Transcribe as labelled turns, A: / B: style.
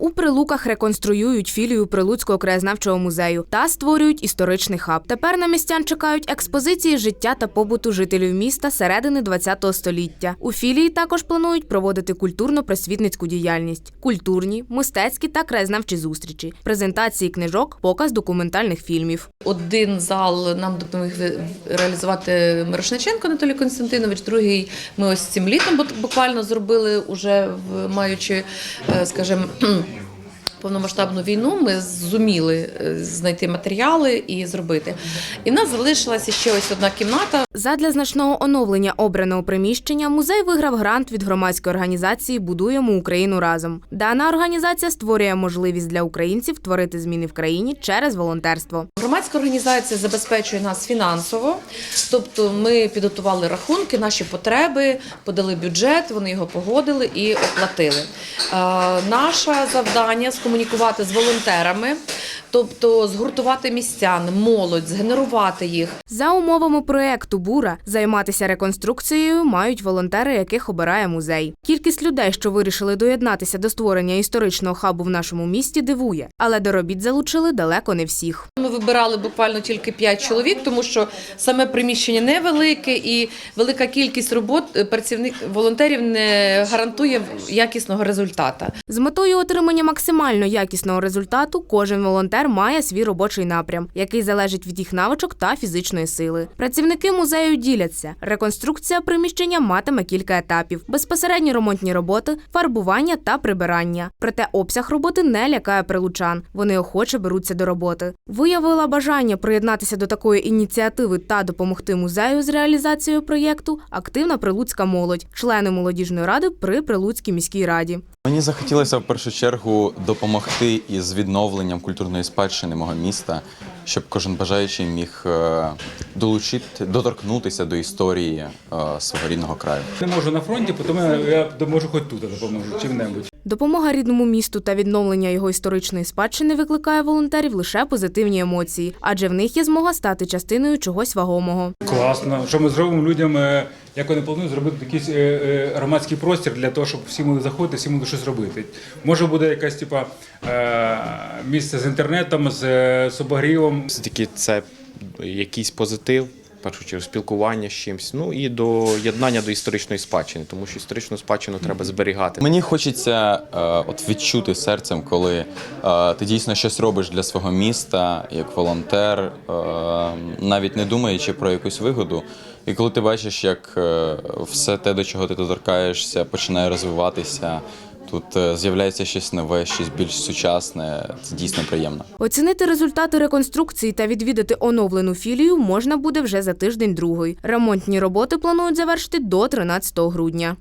A: У Прилуках реконструюють філію Прилуцького краєзнавчого музею та створюють історичний хаб. Тепер на містян чекають експозиції життя та побуту жителів міста середини ХХ століття. У філії також планують проводити культурно-просвітницьку діяльність, культурні, мистецькі та краєзнавчі зустрічі, презентації книжок, показ документальних фільмів.
B: Один зал нам допоміг реалізувати Мирошниченко Анатолій Константинович, другий ми ось цим літом бу- буквально зробили, уже маючи, е, скажімо, повномасштабну війну, ми зуміли е, знайти матеріали і зробити. І в нас залишилася ще ось одна кімната.
A: Задля значного оновлення обраного приміщення музей виграв грант від громадської організації Будуємо Україну разом. Дана організація створює можливість для українців творити зміни в країні через волонтерство.
B: Громадська організація забезпечує нас фінансово, тобто ми підготували рахунки, наші потреби, подали бюджет, вони його погодили і оплатили. Е, Наше завдання скомунікувати з волонтерами, тобто згуртувати містян, молодь, згенерувати їх.
A: За умовами проекту Бура займатися реконструкцією мають волонтери, яких обирає музей. Кількість людей, що вирішили доєднатися до створення історичного хабу в нашому місті, дивує, але до робіт залучили далеко не всіх.
B: Ми вибирали буквально тільки 5 чоловік, тому що саме приміщення невелике і велика кількість робот е, працівник волонтерів не гарантує якісного результату.
A: З метою отримання максимально якісного результату кожен волонтер має свій робочий напрям, який залежить від їх навичок та фізичної сили. Працівники музею діляться. Реконструкція приміщення матиме кілька етапів: безпосередні ремонтні роботи, фарбування та прибирання. Проте обсяг роботи не лякає прилучан. Вони охоче беруться до роботи. Виявила бажання приєднатися до такої ініціативи та допомогти музею з реалізацією проєкту активна прилуцька молодь, члени молодіжної ради при Прилуцькій міській раді.
C: Мені захотілося в першу чергу допомогти із відновленням культурної спадщини мого міста, щоб кожен бажаючий міг е, долучити, доторкнутися до історії е, свого рідного краю.
D: Не можу на фронті, тому я можу хоч тут допоможу чим-небудь.
A: Допомога рідному місту та відновлення його історичної спадщини викликає волонтерів лише позитивні емоції, адже в них є змога стати частиною чогось вагомого.
D: Класно. Що ми зробимо людям, е, як вони планують зробити якийсь е, е, громадський простір для того, щоб всі могли заходити, всі могли щось робити. Може буде якась типа е, місце з інтернетом, з, е, з обогрівом.
E: Все-таки це якийсь позитив, в першу чергу, спілкування з чимось. Ну і до єднання до історичної спадщини, тому що історичну спадщину треба зберігати.
C: Мені хочеться е, от відчути серцем, коли е, ти дійсно щось робиш для свого міста, як волонтер, е, навіть не думаючи про якусь вигоду. І коли ти бачиш, як е, все те, до чого ти доторкаєшся, починає розвиватися, тут е, з'являється щось нове, щось більш сучасне, це дійсно приємно.
A: Оцінити результати реконструкції та відвідати оновлену філію можна буде вже за тиждень-другий. Ремонтні роботи планують завершити до 13 грудня.